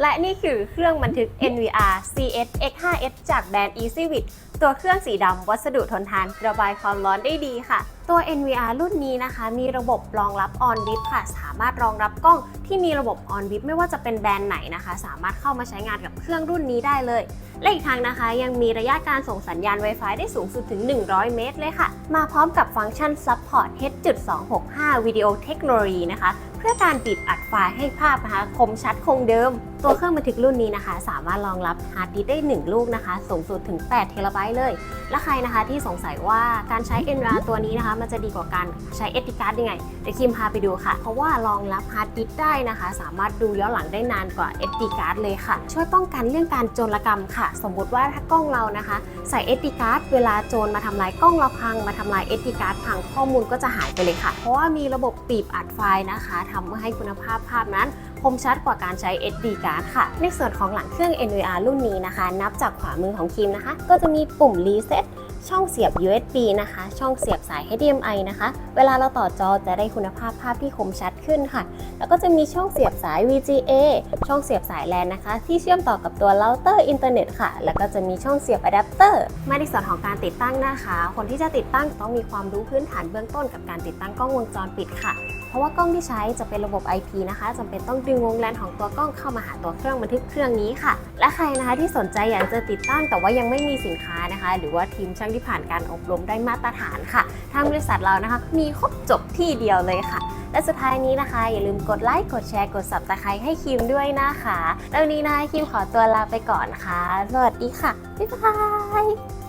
และนี่คือเครื่องบันทึก NVR CS X5S จากแบรนด์ EasyWit ตัวเครื่องสีดำวัสดุทนทาน ระบายความร้อนได้ดีค่ะ ตัว NVR รุ่นนี้นะคะ มีระบบรองรับ On Bip ค่ะ สามารถรองรับกล้องที่มีระบบ On Bip ไม่ว่าจะเป็นแบรนด์ไหนนะคะ สามารถเข้ามาใช้งานกับเครื่องรุ่นนี้ได้เลย และอีกทางนะคะ ยังมีระยะการส่งสัญญาณ Wi-Fi ได้สูงสุดถึง 100 เมตรเลยค่ะ มาพร้อมกับฟังก์ชัน Support H.265 Video Technology นะคะ เพื่อการบีบอัดไฟล์ให้ภาพนะคะคมชัดคงเดิม ตัวเครื่องบันทึกรุ่นนี้นะคะ สามารถรองรับฮาร์ดดิสได้ 1 ลูกนะคะ สูงสุดถึง 8 เทราไบต์เลย และใครนะคะที่สงสัยว่าการใช้ NVR ตัวนี้นะคะ มันจะดีกว่าการใช้ SD card ยังไงเดี๋ยวคิมพาไปดูค่ะ เพราะว่ารองรับฮาร์ดดิสได้นะคะ สามารถดูย้อนหลังได้นานกว่า SD card เลยค่ะ ช่วยป้องกันเรื่องการโจรกรรมค่ะ สมมุติว่าถ้ากล้องเรานะคะ ใส่ SD card เวลาโจรมาทำลายกล้องเราพังมาทำลาย SD card พังข้อมูลก็จะหายไปเลยค่ะ เพราะว่ามีระบบปีบอัดไฟล์นะคะทำให้คุณภาพภาพนั้นคมชัดกว่าการใช้ SD card ค่ะ ในส่วนของหลังเครื่อง NVR รุ่นนี้นะคะ นับจากขวามือของคิมนะคะ ก็จะมีปุ่ม Reset ช่องเสียบ USB นะคะ ช่องเสียบสาย HDMI นะคะ เวลาเราต่อจอจะได้คุณภาพภาพที่คมชัดขึ้นค่ะ แล้วก็จะมีช่องเสียบสาย VGA ช่องเสียบสาย LAN นะคะ ที่เชื่อมต่อกับตัวเราเตอร์อินเทอร์เน็ตค่ะ แล้วก็จะมีช่องเสียบอะแดปเตอร์ มาในส่วนของการติดตั้งนะคะ คนที่จะติดตั้งต้องมีความรู้พื้นฐานเบื้องต้นกับการติดตั้งกล้องวงจรปิดค่ะ เพราะว่ากล้องที่ใช้จะเป็นระบบ IP นะคะจำเป็นต้องดึงวงแลนของตัวกล้องเข้ามาหาตัวเครื่องบันทึกเครื่องนี้ค่ะ และใครนะคะที่สนใจอยากจะติดตั้งแต่ว่ายังไม่มีสินค้านะคะ หรือว่าทีมช่างที่ผ่านการอบรมได้มาตรฐานค่ะ ทางบริษัทเรานะคะ มีครบจบที่เดียวเลยค่ะ และสุดท้ายนี้นะคะ อย่าลืมกดไลค์กดแชร์กดสับตะไคร้ให้คิมด้วยนะคะแล้ววันนี้นะคะคิมขอตัวลาไปก่อนค่ะ สวัสดีค่ะบ๊ายบาย